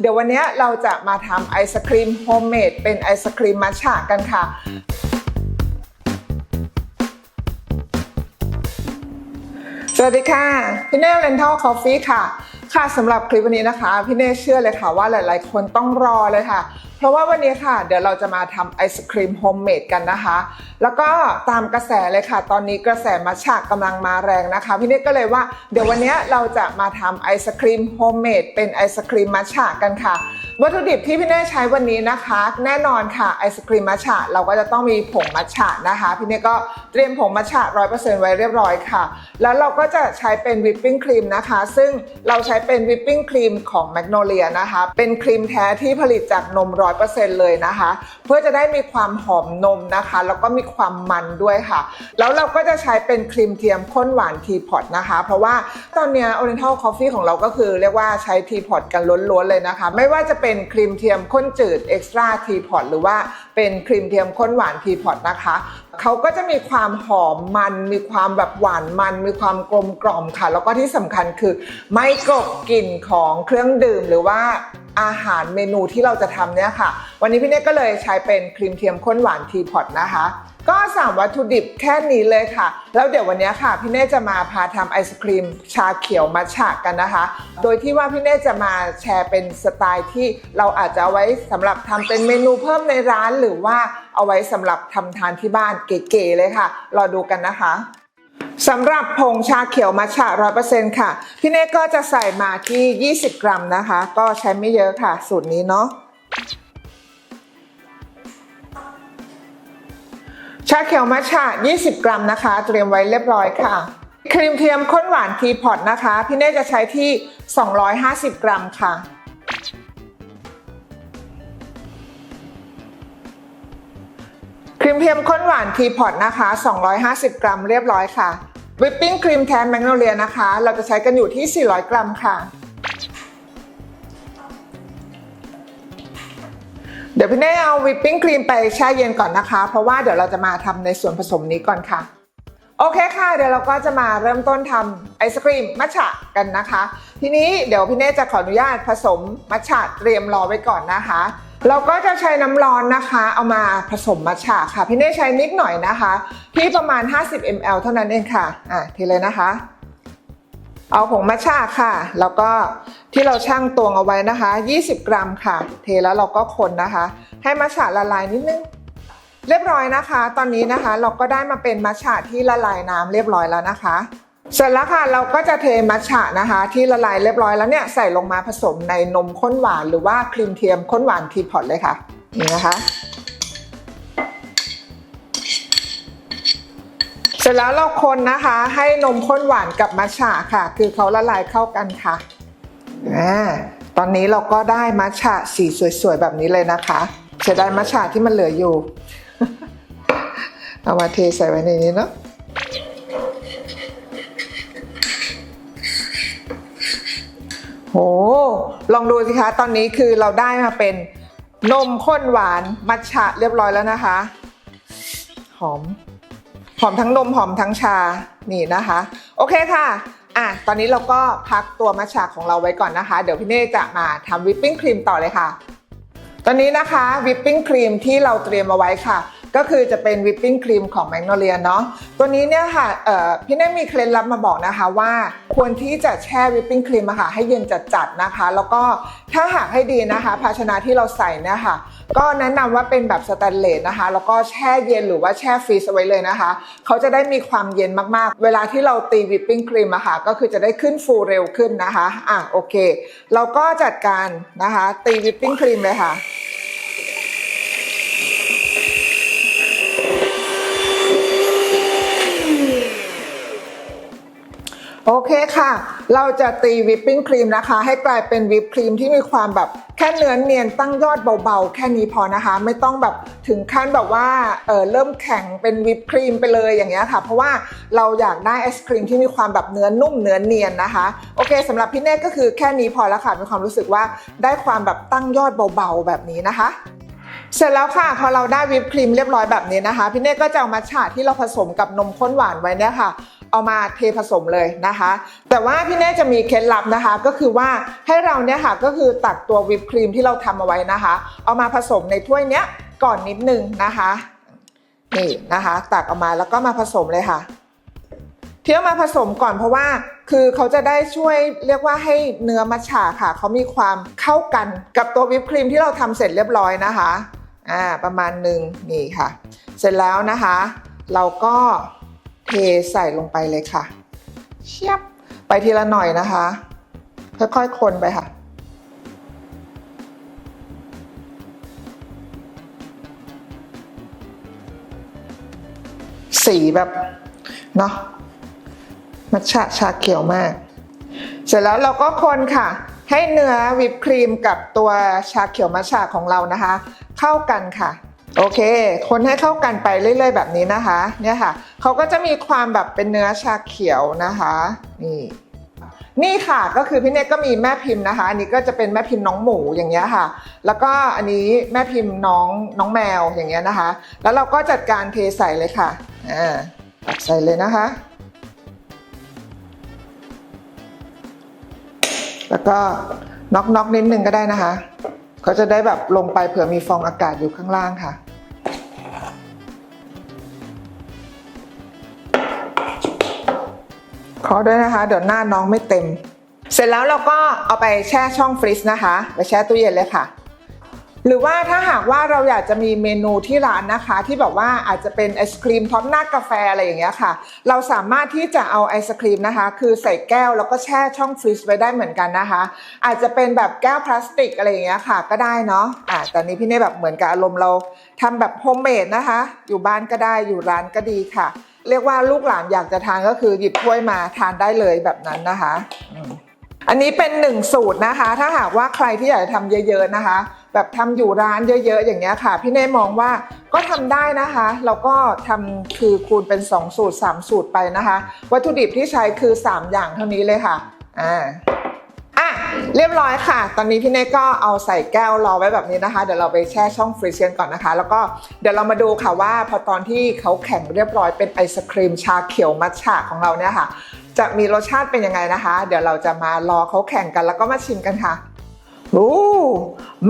เดี๋ยววันนี้เราจะมาทำไอศครีมโฮมเมดเป็นไอศครีมมัทฉะกันค่ะ สวัสดีค่ะ พี่เน่เรนทัลคอฟฟี่ค่ะ ค่ะสำหรับคลิปวันนี้นะคะ พี่เน่เชื่อเลยค่ะว่าหลาย ๆ คนต้องรอเลยค่ะ เพราะว่าวันนี้ค่ะ เดี๋ยวเราจะมาทำไอศครีมโฮมเมดกันนะคะ แล้วก็ตามกระแสเลยค่ะ ตอนนี้กระแสมาฉะกำลังมาแรงนะคะ พี่เน่ก็เลยว่า เดี๋ยววันนี้เราจะมาทำไอศครีมโฮมเมดเป็นไอศครีมมาฉากกันค่ะ วัตถุดิบที่พี่เน่ใช้วันนี้นะคะ แน่นอนค่ะไอศครีมมัทฉะเราก็จะต้องมีผงมัทฉะนะคะ พี่เน่ก็เตรียมผงมัทฉะร้อยเปอร์เซ็นต์ไว้เรียบร้อยค่ะ แล้วเราก็จะใช้เป็นวิปปิ้งครีมนะคะ ซึ่งเราใช้เป็นวิปปิ้งครีมของแมกโนเลียนะคะ เป็นครีมแท้ที่ผลิตจากนมร้อยเปอร์เซ็นต์เลยนะคะ เพื่อจะได้มีความหอมนมนะคะ แล้วก็มีความมันด้วยค่ะ แล้วเราก็จะใช้เป็นครีมเทียมข้นหวานทีพอตนะคะ เพราะว่าตอนนี้ย Oriental Coffee ของเราก็คือเรียกว่าใช้ทีพอตกันล้วนๆเลยนะคะ ไม่ว่าจะเป็น็นครีมเทียมข้นจืด Extra t e a p o t หรือว่าเป็นครีมเทียมข้นหวานทีพอตนะคะเขาก็จะมีความหอมมัน มีความแบบหวานมัน มีความกลมกล่อมค่ะ แล้วก็ที่สำคัญคือไม่กลบกลิ่นของเครื่องดื่มหรือว่าอาหารเมนูที่เราจะทำเนี่ยค่ะ วันนี้พี่เน่ก็เลยใช้เป็นครีมเทียมข้นหวานทีพอตนะคะ ก็สามวัตถุดิบแค่นี้เลยค่ะ แล้วเดี๋ยววันนี้ค่ะ พี่เน่จะมาพาทำไอศครีม ชาเขียวมัทฉะกันนะคะ โดยที่ว่าพี่เน่จะมาแชร์เป็นสไตล์ที่เราอาจจะเอาไว้สำหรับทำเป็นเมนูเพิ่มในร้านหรือว่าเอาไว้สำหรับทำทานที่บ้านเก๋ๆเลยค่ะ รอดูกันนะคะสำหรับผงชาเขียวมัทฉะ100%ค่ะ พี่เน่ก็จะใส่มาที่ 20 กรัมนะคะ ก็ใช้ไม่เยอะค่ะ สูตรนี้เนาะ ชาเขียวมัทฉะ20 กรัมนะคะ เตรียมไว้เรียบร้อยค่ะ ครีมเทียมข้นหวานทีพอตนะคะ พี่เน่จะใช้ที่ 250 กรัมค่ะครีมเทียมข้นหวานทีพอตนะคะ 250 กรัมเรียบร้อยค่ะ วิปปิ้งครีมแทนแมกโนเลียนะคะ เราจะใช้กันอยู่ที่ 400 กรัมค่ะ เดี๋ยวพี่เน่เอาวิปปิ้งครีมไปแช่เย็นก่อนนะคะ เพราะว่าเดี๋ยวเราจะมาทำในส่วนผสมนี้ก่อนค่ะ โอเคค่ะ เดี๋ยวเราก็จะมาเริ่มต้นทำไอศครีมมัทฉะกันนะคะ ทีนี้เดี๋ยวพี่เน่จะขออนุญาตผสมมัทฉะเตรียมรอไว้ก่อนนะคะเราก็จะใช้น้ำร้อนนะคะ เอามาผสมมัทฉะค่ะ พี่เน่ใช้นิดหน่อยนะคะ ที่ประมาณ 50 ml เท่านั้นเองค่ะ อะทีเลยนะคะ เอาผงมัทฉะค่ะ แล้วก็ ที่เราชั่งตวงเอาไว้นะคะ 20 กรัมค่ะ เทแล้วเราก็คนนะคะ ให้มัทฉะละลายนิดนึง เรียบร้อยนะคะ ตอนนี้นะคะเราก็ได้มาเป็นมัทฉะที่ละลายน้ำเรียบร้อยแล้วนะคะเสร็จแล้วค่ะเราก็จะเทมัทฉะนะคะ ที่ละลายเรียบร้อยแล้วเนี่ยใส่ลงมาผสมในนมข้นหวานหรือว่าครีมเทียมข้นหวานทีพอตเลยค่ะนี่นะคะ เสร็จแล้วเราคนนะคะให้นมข้นหวานกับมัทฉะค่ะ คือเขาละลายเข้ากันค่ะ อ่าตอนนี้เราก็ได้มัทฉะสีสวยๆแบบนี้เลยนะคะเสียดายมัทฉะที่มันเหลืออยู่ เอามาเทใส่ไว้ในนี้เนาะโห ลองดูสิคะ ตอนนี้คือเราได้มาเป็นนมข้นหวานมัทฉะเรียบร้อยแล้วนะคะ หอม หอมทั้งนมหอมทั้งชา นี่นะคะ โอเคค่ะ อะตอนนี้เราก็พักตัวมัทฉะของเราไว้ก่อนนะคะ เดี๋ยวพี่เน่จะมาทำวิปปิ้งครีมต่อเลยค่ะ ตอนนี้นะคะวิปปิ้งครีมที่เราเตรียมเอาไว้ค่ะ ก็คือจะเป็นวิปปิ้งครีมของแมกโนเลียเนาะตัวนี้เนี่ยค่ะพี่เน่มีเคล็ดลับมาบอกนะคะว่า ควรที่จะแช่วิปปิ้งครีมอะค่ะให้เย็นจัดๆนะคะ แล้วก็ถ้าหากให้ดีนะคะ ภาชนะที่เราใส่เนี่ยค่ะ ก็แนะนำว่าเป็นแบบสแตนเลสนะคะ แล้วก็แช่เย็นหรือว่าแช่ฟรีซไว้เลยนะคะ เขาจะได้มีความเย็นมากๆ เวลาที่เราตีวิปปิ้งครีมอะค่ะ ก็คือจะได้ขึ้นฟูเร็วขึ้นนะคะ อะโอเค เราก็จัดการนะคะ ตีวิปปิ้งครีมเลยค่ะ โอเคค่ะ เราจะตีวิปปิ้งครีมนะคะ ให้กลายเป็นวิปครีมที่มีความแบบแค่เนื้อเนียนตั้งยอดเบาๆ แค่นี้พอนะคะ ไม่ต้องแบบถึงขั้นแบบว่าเออเริ่มแข็งเป็นวิปครีมไปเลยอย่างเงี้ยค่ะ เพราะว่าเราอยากได้ไอศครีมที่มีความแบบเนื้อนุ่มเนื้อเนียนนะคะ โอเคสำหรับพี่เน่ก็คือแค่นี้พอแล้วค่ะมีความรู้สึกว่าได้ความแบบตั้งยอดเบาๆ แบบนี้นะคะเสร็จแล้วค่ะพอเราได้วิปครีมเรียบร้อยแบบนี้นะคะ พี่เน่ก็จะเอามัทฉะที่เราผสมกับนมข้นหวานไว้เนี่ยค่ะ เอามาเทผสมเลยนะคะ แต่ว่าพี่เน่จะมีเคล็ดลับนะคะก็คือว่าให้เราเนี่ยค่ะก็คือตักตัววิปครีมที่เราทำเอาไว้นะคะ เอามาผสมในถ้วยเนี้ยก่อนนิดนึงนะคะนี่นะคะ ตักออกมาแล้วก็มาผสมเลยค่ะ เที่เอามาผสมก่อนเพราะว่าคือเขาจะได้ช่วยเรียกว่าให้เนื้อมัทฉะค่ะเขามีความเข้ากันกับตัววิปครีมที่เราทำเสร็จเรียบร้อยนะคะอ่าประมาณหนึ่งนี่ค่ะ เสร็จแล้วนะคะ เราก็ เทใส่ลงไปเลยค่ะ เชียบ ไปทีละหน่อยนะคะ ค่อยๆคนไปค่ะ สีแบบเนาะมัทฉะชาเขียวมาก เสร็จแล้วเราก็คนค่ะ ให้เนื้อวิปครีมกับตัวชาเขียวมัทฉะของเรานะคะ เข้ากันค่ะ โอเค คนให้เข้ากันไปเรื่อยๆ แบบนี้นะคะ เนี่ยค่ะ เขาก็จะมีความแบบเป็นเนื้อชาเขียวนะคะ นี่ นี่ค่ะ ก็คือพี่เนตก็มีแม่พิมพ์นะคะ อันนี้ก็จะเป็นแม่พิมพ์น้องหมูอย่างเงี้ยค่ะ แล้วก็อันนี้แม่พิมพ์น้องน้องแมวอย่างเงี้ยนะคะ แล้วเราก็จัดการเทใส่เลยค่ะ อ่าใส่เลยนะคะ แล้วก็น็อกน็อกนิดนึงก็ได้นะคะเขาจะได้แบบลงไปเผื่อมีฟองอากาศอยู่ข้างล่างค่ะ ขอด้วยนะคะ เดี๋ยวหน้าน้องไม่เต็ม เสร็จแล้วเราก็เอาไปแช่ช่องฟรีซนะคะ ไปแช่ตู้เย็นเลยค่ะ หรือว่าถ้าหากว่าเราอยากจะมีเมนูที่ร้านนะคะ ที่แบบว่าอาจจะเป็นไอศครีมพร้อมหน้ากาแฟอะไรอย่างเงี้ยค่ะ เราสามารถที่จะเอาไอศครีมนะคะ คือใส่แก้วแล้วก็แช่ช่องฟรีซไว้ได้เหมือนกันนะคะ อาจจะเป็นแบบแก้วพลาสติกอะไรอย่างเงี้ยค่ะ ก็ได้เนาะอ่าแต่นี้พี่เน่แบบเหมือนกับอารมณ์เราทำแบบโฮมเมดนะคะ อยู่บ้านก็ได้อยู่ร้านก็ดีค่ะ เรียกว่าลูกหลานอยากจะทานก็คือหยิบถ้วยมาทานได้เลยแบบนั้นนะคะอันนี้เป็นหนึ่งสูตรนะคะ ถ้าหากว่าใครที่อยากจะทำเยอะ ๆนะคะ แบบทำอยู่ร้านเยอะๆ อย่างเงี้ยค่ะ พี่เน่มองว่าก็ทำได้นะคะแล้วก็ทำคือคูณเป็น 2 สูตร 3 สูตรไปนะคะ วัตถุดิบที่ใช้คือ 3 อย่างเท่านี้เลยค่ะอ่า อะเรียบร้อยค่ะ ตอนนี้พี่เน่ก็เอาใส่แก้วรอไว้แบบนี้นะคะ เดี๋ยวเราไปแช่ช่องฟรีเซกันก่อนนะคะ แล้วก็เดี๋ยวเรามาดูค่ะว่า พอตอนที่เขาแข็งเรียบร้อยเป็นไอศครีมชาเขียวมัทฉะของเราเนี่ยค่ะ จะมีรสชาติเป็นยังไงนะคะ เดี๋ยวเราจะมารอเขาแข่งกันแล้วก็มาชิมกันค่ะโอ้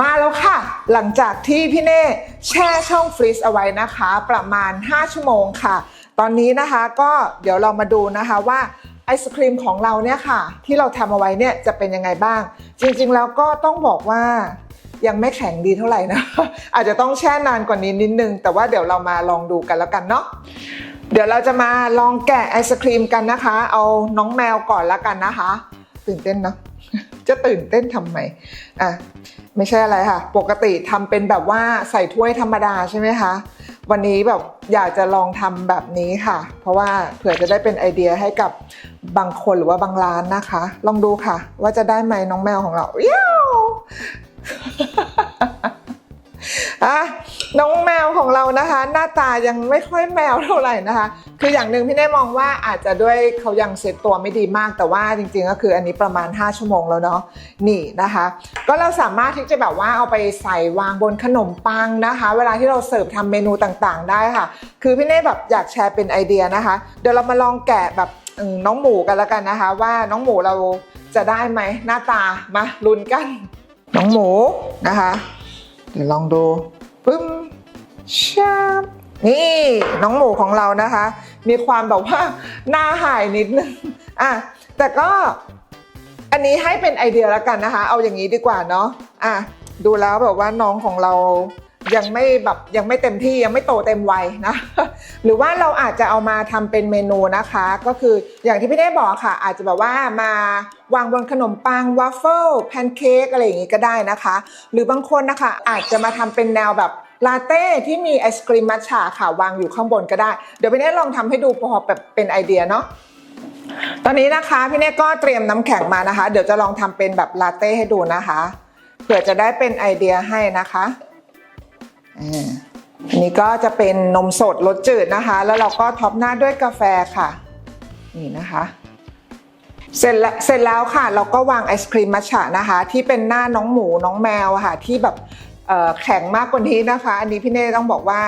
มาแล้วค่ะ หลังจากที่พี่เน่แช่ช่องฟรีซเอาไว้นะคะ ประมาณ 5 ชั่วโมงค่ะ ตอนนี้นะคะก็เดี๋ยวเรามาดูนะคะว่า ไอศครีมของเราเนี่ยค่ะ ที่เราทำเอาไว้เนี่ยจะเป็นยังไงบ้าง จริงๆแล้วก็ต้องบอกว่ายังไม่แข็งดีเท่าไหร่นะอาจจะต้องแช่นานกว่านี้นิดนึง แต่ว่าเดี๋ยวเรามาลองดูกันแล้วกันเนาะเดี๋ยวเราจะมาลองแกะไอศครีมกันนะคะ เอาน้องแมวก่อนแล้วกันนะคะ ตื่นเต้นเนาะจะตื่นเต้นทำไมอะไม่ใช่อะไรค่ะ ปกติทำเป็นแบบว่าใส่ถ้วยธรรมดาใช่ไหมคะ วันนี้แบบอยากจะลองทำแบบนี้ค่ะ เพราะว่าเผื่อจะได้เป็นไอเดียให้กับ บางคนหรือว่าบางร้านนะคะ ลองดูค่ะ ว่าจะได้ไหมน้องแมวของเราเย้อะน้องแมวของเรานะคะ หน้าตายังไม่ค่อยแมวเท่าไหร่นะคะ คืออย่างหนึ่งพี่เน่มองว่าอาจจะด้วยเขายังเซตตัวไม่ดีมาก แต่ว่าจริงๆก็คืออันนี้ประมาณ 5 ชั่วโมงแล้วเนาะนี่นะคะ ก็เราสามารถที่จะแบบว่าเอาไปใส่วางบนขนมปังนะคะ เวลาที่เราเสิร์ฟทำเมนูต่างๆ ได้ค่ะ คือพี่เน่แบบอยากแชร์เป็นไอเดียนะคะ เดี๋ยวเรามาลองแกะแบบ น้องหมูกันแล้วกันนะคะ ว่าน้องหมูเราจะได้ไหมหน้าตามาลุ้นกัน น้องหมูนะคะ เดี๋ยวลองดูปึ้มชาบนี่น้องหมูของเรานะคะ มีความแบบว่าหน้าหายนิดนึงอะแต่ก็อันนี้ให้เป็นไอเดียแล้วกันนะคะ เอาอย่างนี้ดีกว่าเนาะอะดูแล้วแบบว่าน้องของเรา ยังไม่แบบยังไม่เต็มที่ยังไม่โตเต็มวัยนะ หรือว่าเราอาจจะเอามาทำเป็นเมนูนะคะ ก็คืออย่างที่พี่ได้บอกค่ะ อาจจะแบบว่ามาวางบนขนมปังวาฟเฟิลแพนเค้กอะไรอย่างงี้ก็ได้นะคะ หรือบางคนนะคะอาจจะมาทำเป็นแนวแบบลาเต้ที่มีไอศกรีมมัทฉะค่ะวางอยู่ข้างบนก็ได้ เดี๋ยวพี่เน่ลองทำให้ดูพอแบบเป็นไอเดียเนาะตอนนี้นะคะพี่เน่ก็เตรียมน้ำแข็งมานะคะ เดี๋ยวจะลองทำเป็นแบบลาเต้ให้ดูนะคะเผื่อจะได้เป็นไอเดียให้นะคะ อันนี้ก็จะเป็นนมสดรสจืดนะคะ แล้วเราก็ท็อปหน้าด้วยกาแฟค่ะ นี่นะคะ เสร็จแล้วเสร็จแล้วค่ะ เราก็วางไอศครีมมัทฉะนะคะ ที่เป็นหน้าน้องหมูน้องแมวค่ะ ที่แบบแข็งมากกว่านี้นะคะ อันนี้พี่เน่ต้องบอกว่า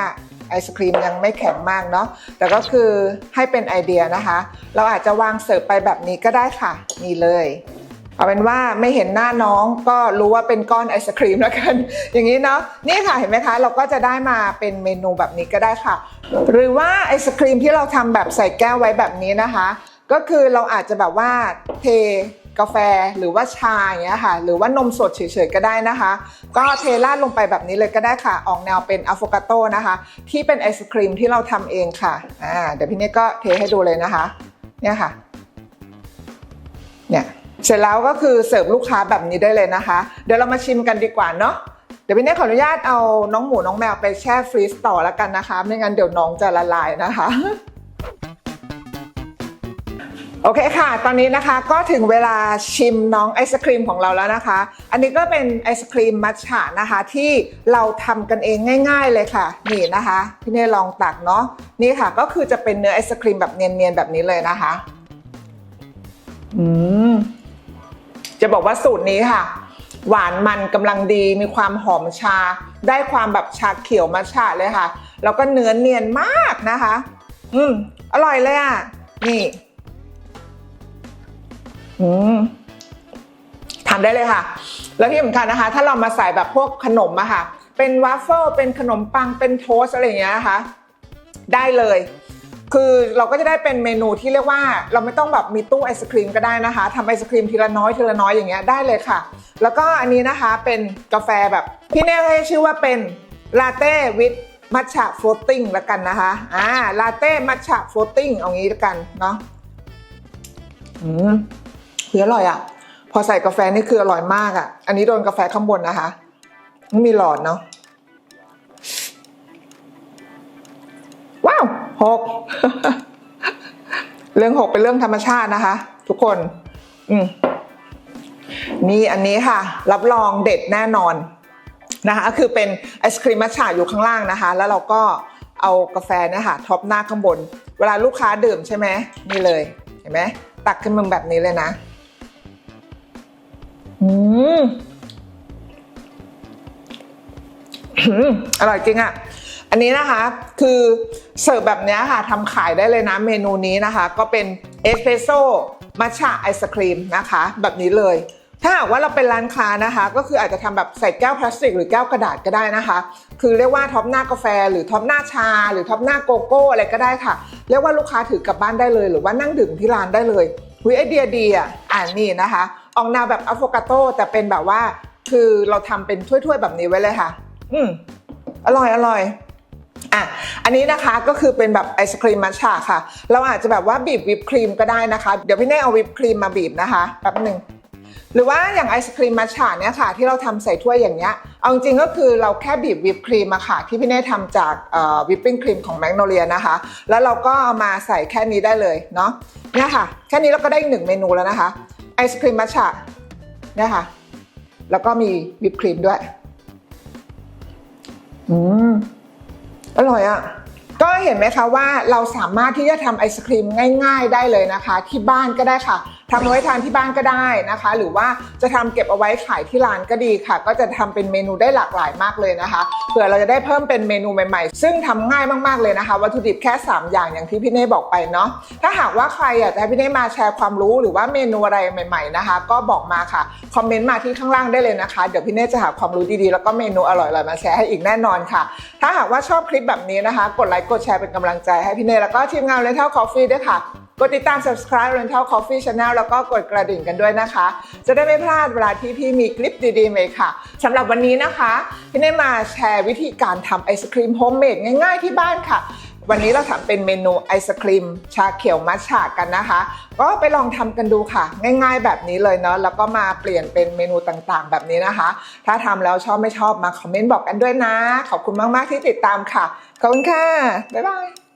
ไอศครีมยังไม่แข็งมากเนาะแต่ก็คือให้เป็นไอเดียนะคะ เราอาจจะวางเสิร์ฟไปแบบนี้ก็ได้ค่ะ นี่เลย เอาเป็นว่าไม่เห็นหน้าน้องก็รู้ว่าเป็นก้อนไอศครีมแล้วกัน อย่างนี้เนาะนี่ค่ะเห็นไหมคะ เราก็จะได้มาเป็นเมนูแบบนี้ก็ได้ค่ะ หรือว่าไอศครีมที่เราทำแบบใส่แก้วไว้แบบนี้นะคะ ก็คือเราอาจจะแบบว่าเทกาแฟหรือว่าชาอย่างเงี้ยค่ะ หรือว่านมสดเฉยๆก็ได้นะคะ ก็เทราดลงไปแบบนี้เลยก็ได้ค่ะ ออกแนวเป็นอะโฟกาโตนะคะ ที่เป็นไอศครีมที่เราทำเองค่ะอ่าเดี๋ยวพี่เนยก็เทให้ดูเลยนะคะ เนี่ยค่ะ เนี่ย เสร็จแล้วก็คือเสิร์ฟลูกค้าแบบนี้ได้เลยนะคะ เดี๋ยวเรามาชิมกันดีกว่าเนาะเดี๋ยวพี่เน่ขออนุญาตเอาน้องหมูน้องแมวไปแช่ฟรีซต่อแล้วกันนะคะ ไม่งั้นเดี๋ยวน้องจะละลายนะคะโอเคค่ะ ตอนนี้นะคะก็ถึงเวลาชิมน้องไอศครีมของเราแล้วนะคะ อันนี้ก็เป็นไอศครีมมัทฉะนะคะ ที่เราทำกันเองง่าย ๆเลยค่ะ นี่นะคะพี่เน่ลองตักเนาะนี่ค่ะ ก็คือจะเป็นเนื้อไอศครีมแบบเนียนๆแบบนี้เลยนะคะ อืม จะบอกว่าสูตรนี้ค่ะ หวานมันกำลังดีมีความหอมชา ได้ความแบบชาเขียวมัทฉะเลยค่ะ แล้วก็เนื้อเนียนมากนะคะ อืมอร่อยเลยอะ นี่อืมทานได้เลยค่ะ แล้วที่สำคัญนะคะ ถ้าเรามาใส่แบบพวกขนมอะค่ะ เป็นวาฟเฟิลเป็นขนมปังเป็นโทสอะไรอย่างเงี้ยนะคะ ได้เลย คือเราก็จะได้เป็นเมนูที่เรียกว่าเราไม่ต้องแบบมีตู้ไอศครีมก็ได้นะคะทำไอศครีมทีละน้อยทีละน้อยอย่างเงี้ยได้เลยค่ะ แล้วก็อันนี้นะคะเป็นกาแฟแบบพี่เน่ให้ชื่อว่าเป็นลาเต้วิดมัทฉะฟลตติ้งล้วกันนะคะอ่าลาเต้มัทฉะฟลตติ้งเอางี้ล้วกันเนาะอืมคืออร่อยอะ พอใส่กาแฟนี่คืออร่อยมากอะ อันนี้โดนกาแฟข้างบนนะคะมีหลอดเนาะ หกเรื่องหกเป็นเรื่องธรรมชาตินะคะ ทุกคน อืมนี่อันนี้ค่ะ รับรองเด็ดแน่นอนนะคะก็คือเป็นไอศครีมมัทฉะอยู่ข้างล่างนะคะ แล้วเราก็เอากาแฟเนี่ยค่ะท็อปหน้าข้างบน เวลาลูกค้าดื่มใช่ไหมนี่เลย เห็นไหมตักขึ้นมาแบบนี้เลยนะ อืมอืมอร่อยจริงอะ่ะ อันนี้นะคะคือเสิร์ฟแบบนี้ค่ะทำขายได้เลยนะเมนูนี้นะคะ ก็เป็นเอสเปรสโซ่มัทฉะไอศครีมนะคะ แบบนี้เลย ถ้าหากว่าเราเป็นร้านค้านะคะ ก็คืออาจจะทำแบบใส่แก้วพลาสติก หรือแก้วกระดาษก็ได้นะคะ คือเรียกว่าท็อปหน้ากาแฟ หรือท็อปหน้าชา หรือท็อปหน้าโกโก้อะไรก็ได้ค่ะ เรียกว่าลูกค้าถือกลับบ้านได้เลย หรือว่านั่งดื่มที่ร้านได้เลยวิไอเดียดีอะอ่านนี่นะคะออกแนวแบบอะโฟกาโตแต่เป็นแบบว่า คือเราทำเป็นถ้วยๆแบบนี้ไว้เลยค่ะ อืมอร่อยอร่อย อะ อันนี้นะคะก็คือเป็นแบบไอศครีมมัทฉะค่ะ เราอาจจะแบบว่าบีบวิปครีมก็ได้นะคะ เดี๋ยวพี่เน่เอาวิปครีมมาบีบนะคะแป๊บหนึ่งหรือว่าอย่างไอศครีมมัทฉะเนี่ยค่ะ ที่เราทำใส่ถ้วยอย่างเงี้ย เอาจริงก็คือเราแค่บีบวิปครีมมาค่ะ ที่พี่เน่ทำจากวิปปิ้งครีมของแมกโนเลียนะคะ แล้วเราก็เอามาใส่แค่นี้ได้เลยเนาะเนี่ยค่ะ แค่นี้เราก็ได้หนึ่งเมนูแล้วนะคะไอศครีมมัทฉะเนี่ยค่ะ แล้วก็มีวิปครีมด้วย อืม อร่อยอะ่ะก็เห็นไหมคะว่าเราสามารถที่จะทำไอศครีมง่าย ๆ ได้เลยนะคะ ที่บ้านก็ได้ค่ะ ทำเอาไว้ทานที่บ้านก็ได้นะคะ หรือว่าจะทำเก็บเอาไว้ขายที่ร้านก็ดีค่ะ ก็จะทำเป็นเมนูได้หลากหลายมากเลยนะคะเผื่อเราจะได้เพิ่มเป็นเมนูใหม่ๆ ซึ่งทำง่ายมากๆเลยนะคะ วัตถุดิบแค่ 3 อย่างอย่างที่พี่เน่บอกไปเนาะถ้าหากว่าใครอยากจะให้พี่เน่มาแชร์ความรู้หรือว่าเมนูอะไรใหม่ ๆนะคะ ก็บอกมาค่ะคอมเมนต์มาที่ข้างล่างได้เลยนะคะ เดี๋ยวพี่เน่จะหาความรู้ดีๆ แล้วก็เมนูอร่อยๆมาแชร์ให้อีกแน่นอนค่ะ ถ้าหากว่าชอบคลิปแบบนี้นะคะ กดไลค์กดแชร์เป็นกำลังใจให้พี่เน่แล้วก็ทีมงาน Rental Coffee ด้วยค่ะ กดติดตาม subscribe Rental Coffee Channel แล้วก็กดกระดิ่งกันด้วยนะคะ จะได้ไม่พลาดเวลาที่พี่มีคลิปดีๆใหม่ค่ะสำหรับวันนี้นะคะ พี่เน่มาแชร์วิธีการทำไอศครีมโฮมเมดง่ายๆที่บ้านค่ะ วันนี้เราทำเป็นเมนูไอศครีมชาเขียวมัทฉะกันนะคะ ก็ไปลองทำกันดูค่ะ ง่ายๆแบบนี้เลยเนาะแล้วก็มาเปลี่ยนเป็นเมนูต่างๆ แบบนี้นะคะ ถ้าทำแล้วชอบไม่ชอบมาคอมเมนต์บอกกันด้วยนะ ขอบคุณมากๆที่ติดตามค่ะขอบคุณค่ะบ๊ายบาย